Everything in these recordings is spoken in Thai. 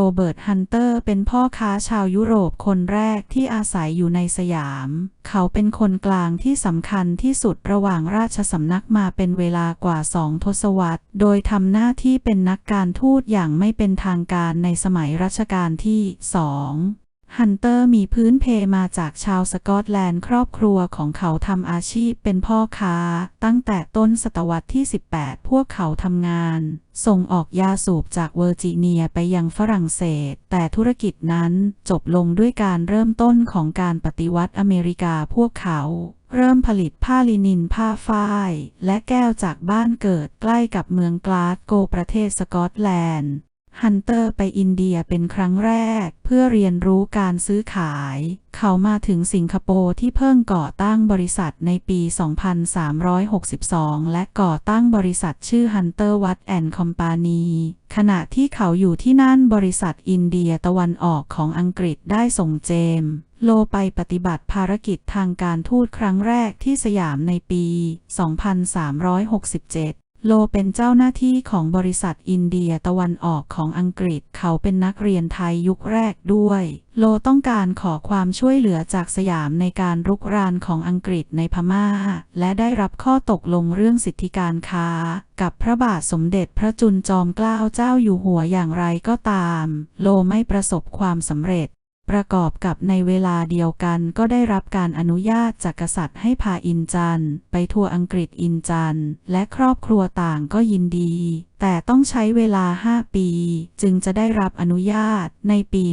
โรเบิร์ตฮันเตอร์เป็นพ่อค้าชาวยุโรปคนแรกที่อาศัยอยู่ในสยาม เขาเป็นคนกลางที่สำคัญที่สุดระหว่างราชสำนักมาเป็นเวลากว่าสองทศวรรษ โดยทำหน้าที่เป็นนักการทูตอย่างไม่เป็นทางการในสมัยรัชกาลที่สอง ฮันเตอร์มีพื้นเพมาจากชาวสกอตแลนด์ครอบครัวของเขาทำอาชีพเป็นพ่อค้า ตั้งแต่ต้นศตวรรษที่ 18 พวกเขาทำงาน ส่งออกยาสูบจากเวอร์จิเนียไปยังฝรั่งเศส แต่ธุรกิจนั้นจบลงด้วยการเริ่มต้นของการปฏิวัติอเมริกาพวกเขาเริ่มผลิตผ้าลินินผ้าฝ้าย และแก้วจากบ้านเกิดใกล้กับเมืองกลาสโกประเทศสกอตแลนด์ ฮันเตอร์ไปอินเดียเป็นครั้งแรก เพื่อเรียนรู้การซื้อขาย เขามาถึงสิงคโปร์ที่เพิ่งก่อตั้งบริษัทในปี 2362 และก่อตั้งบริษัทชื่อ Hunter Watt and Company ขณะที่เขาอยู่ที่นั่นบริษัทอินเดียตะวันออกของอังกฤษได้ส่งเจม โลไปปฏิบัติภารกิจทางการทูตครั้งแรกที่สยามในปี 2367 โลเป็นเจ้าหน้าที่ของบริษัทอินเดียตะวันออกของอังกฤษเขาเป็นนักเรียนไทยยุคแรกด้วย โลต้องการขอความช่วยเหลือจากสยามในการรุกรานของอังกฤษในพม่า และได้รับข้อตกลงเรื่องสิทธิการค้า กับพระบาทสมเด็จพระจุลจอมเกล้าเจ้าอยู่หัวอย่างไรก็ตาม โลไม่ประสบความสำเร็จ ประกอบกับในเวลาเดียวกันก็ได้รับการอนุญาตจากกษัตริย์ให้พาอินจันไปทัวร์อังกฤษอินจันและครอบครัวต่างก็ยินดี แต่ต้องใช้เวลา 5 ปี จึงจะได้รับอนุญาตในปี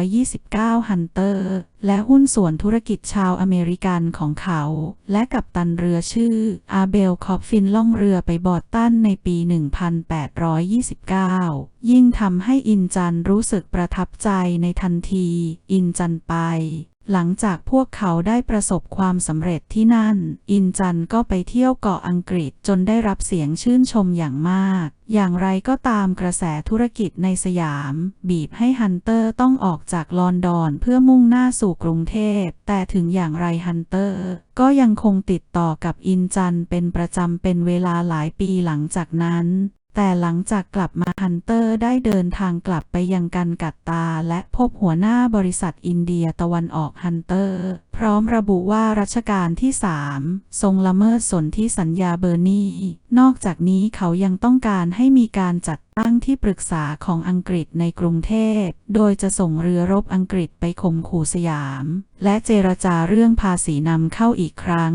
1829 ฮันเตอร์ และหุ้นส่วนธุรกิจชาวอเมริกันของเขา และกับตันเรือชื่ออาเบลคอฟฟินล่องเรือไปบอดตันในปี 1829 ยิ่งทำให้อินจันรู้สึกประทับใจในทันที อินจันไป หลังจากพวกเขาได้ประสบความสำเร็จที่นั่น อินจันก็ไปเที่ยวเกาะอังกฤษจนได้รับเสียงชื่นชมอย่างมาก อย่างไรก็ตามกระแสธุรกิจในสยาม บีบให้ฮันเตอร์ต้องออกจากลอนดอนเพื่อมุ่งหน้าสู่กรุงเทพ แต่ถึงอย่างไรฮันเตอร์ ก็ยังคงติดต่อกับอินจันเป็นประจำเป็นเวลาหลายปีหลังจากนั้น แต่หลังจากกลับมาฮันเตอร์ได้เดินทางกลับไปยังกันกัตตา และพบหัวหน้าบริษัทอินเดียตะวันออกฮันเตอร์ พร้อมระบุว่ารัชกาลที่ 3 ทรงละเมิดสนธิสัญญาเบอร์นีนอกจากนี้เขายังต้องการให้มีการจัดตั้งที่ปรึกษาของอังกฤษในกรุงเทพ โดยจะส่งเรือรบอังกฤษไปข่มขู่สยาม และเจรจาเรื่องภาษีนำเข้าอีกครั้ง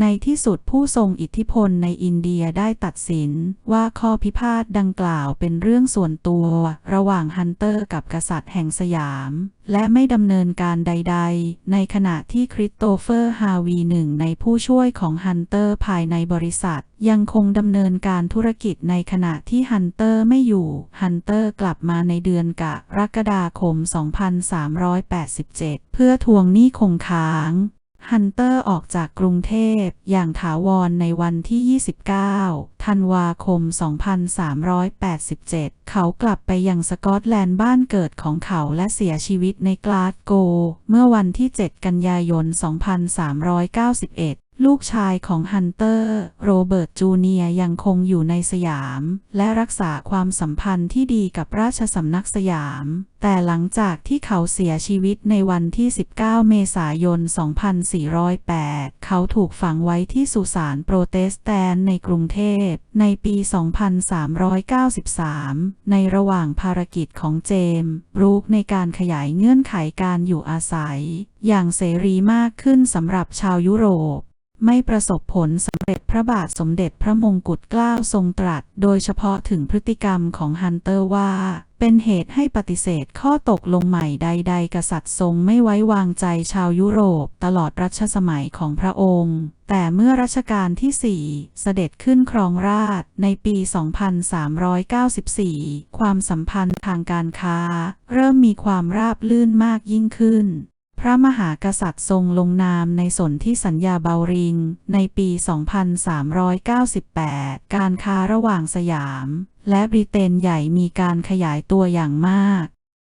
ในที่สุดผู้ทรงอิทธิพลในอินเดียได้ตัดสินว่าข้อพิพาทดังกล่าวเป็นเรื่องส่วนตัว ระหว่างฮันเตอร์กับกษัตริย์แห่งสยาม และไม่ดำเนินการใดๆ ในขณะที่คริสโตเฟอร์ฮาวีหนึ่งในผู้ช่วยของฮันเตอร์ภายในบริษัท ยังคงดำเนินการธุรกิจในขณะที่ฮันเตอร์ไม่อยู่ ฮันเตอร์กลับมาในเดือนกรกฎาคม 2387 เพื่อทวงหนี้คงค้าง ฮันเตอร์ออกจากกรุงเทพอย่างถาวรในวันที่ 29 ธันวาคม 2387 เขากลับไปยังสกอตแลนด์บ้านเกิดของเขาและเสียชีวิตในกลาสโก เมื่อวันที่ 7 กันยายน 2391 ลูกชายของฮันเตอร์ โรเบิร์ตจูเนียยังคงอยู่ในสยาม และรักษาความสัมพันธ์ที่ดีกับราชสำนักสยาม แต่หลังจากที่เขาเสียชีวิตในวันที่ 19 เมษายน 2408 เขาถูกฝังไว้ที่สุสานโปรเตสแตนในกรุงเทพ ในปี 2393 ในระหว่างภารกิจของเจมส์บรูคในการขยายเงื่อนไขการอยู่อาศัย อย่างเสรีมากขึ้นสำหรับชาวยุโรป ไม่ประสบผลสำเร็จพระบาทสมเด็จพระมงกุฎเกล้าทรงตรัส โดยเฉพาะถึงพฤติกรรมของฮันเตอร์ว่า เป็นเหตุให้ปฏิเสธข้อตกลงใหม่ใด ๆ กษัตริย์ทรงไม่ไว้วางใจชาวยุโรปตลอดรัชสมัยของพระองค์ แต่เมื่อรัชกาลที่ 4 เสด็จขึ้นครองราชในปี 2394 ความสัมพันธ์ทางการค้า เริ่มมีความราบลื่นมากยิ่งขึ้น ระมหากษัตริย์ทรงลงนามในสนธิสัญญาเบาริง ในปี 2398 การค้าระหว่างสยาม และบริเตนใหญ่มีการขยายตัวอย่างมาก